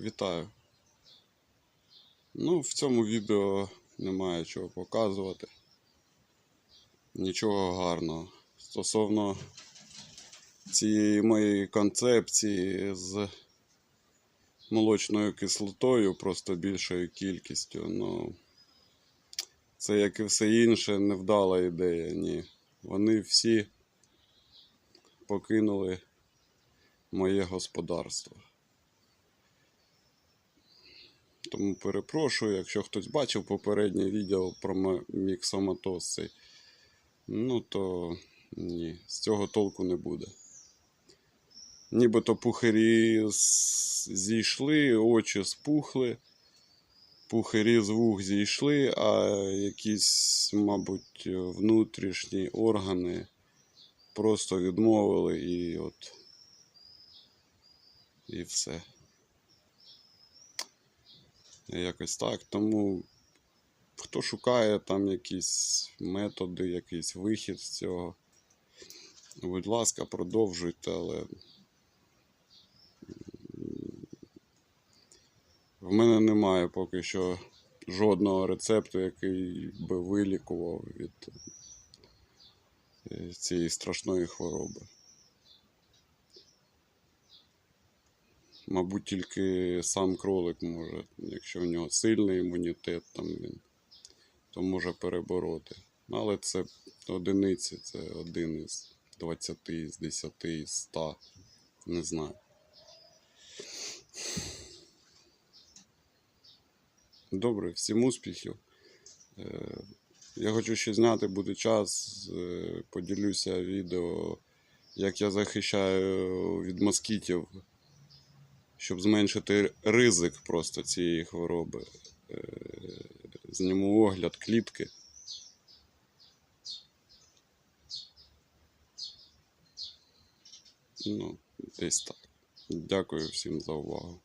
Вітаю. Ну, в цьому відео немає чого показувати. Нічого гарного. Стосовно цієї моєї концепції з молочною кислотою, просто більшою кількістю. Ну, це, як і все інше, невдала ідея. Ні. Вони всі покинули моє господарство. Тому перепрошую, якщо хтось бачив попереднє відео про міксоматоз цей, ну то ні, з цього толку не буде. Нібито пухирі зійшли, очі спухли, пухирі з вух зійшли, а якісь, мабуть, внутрішні органи просто відмовили і от. І все. Якось так. Тому хто шукає там якісь методи, якийсь вихід з цього, будь ласка, продовжуйте, але в мене немає поки що жодного рецепту, який би вилікував від е, цієї страшної хвороби. Мабуть, тільки сам кролик може, якщо в нього сильний імунітет, там він, то може перебороти. Але це одиниці, це один із 20, із 10, із 100. Не знаю. Добре, всім успіхів. Е, Я хочу ще зняти, буде час, е, поділюся відео, як я захищаю від москітів щоб зменшити ризик просто цієї хвороби. Е, Зніму огляд клітки. Ну, десь так. Дякую всім за увагу.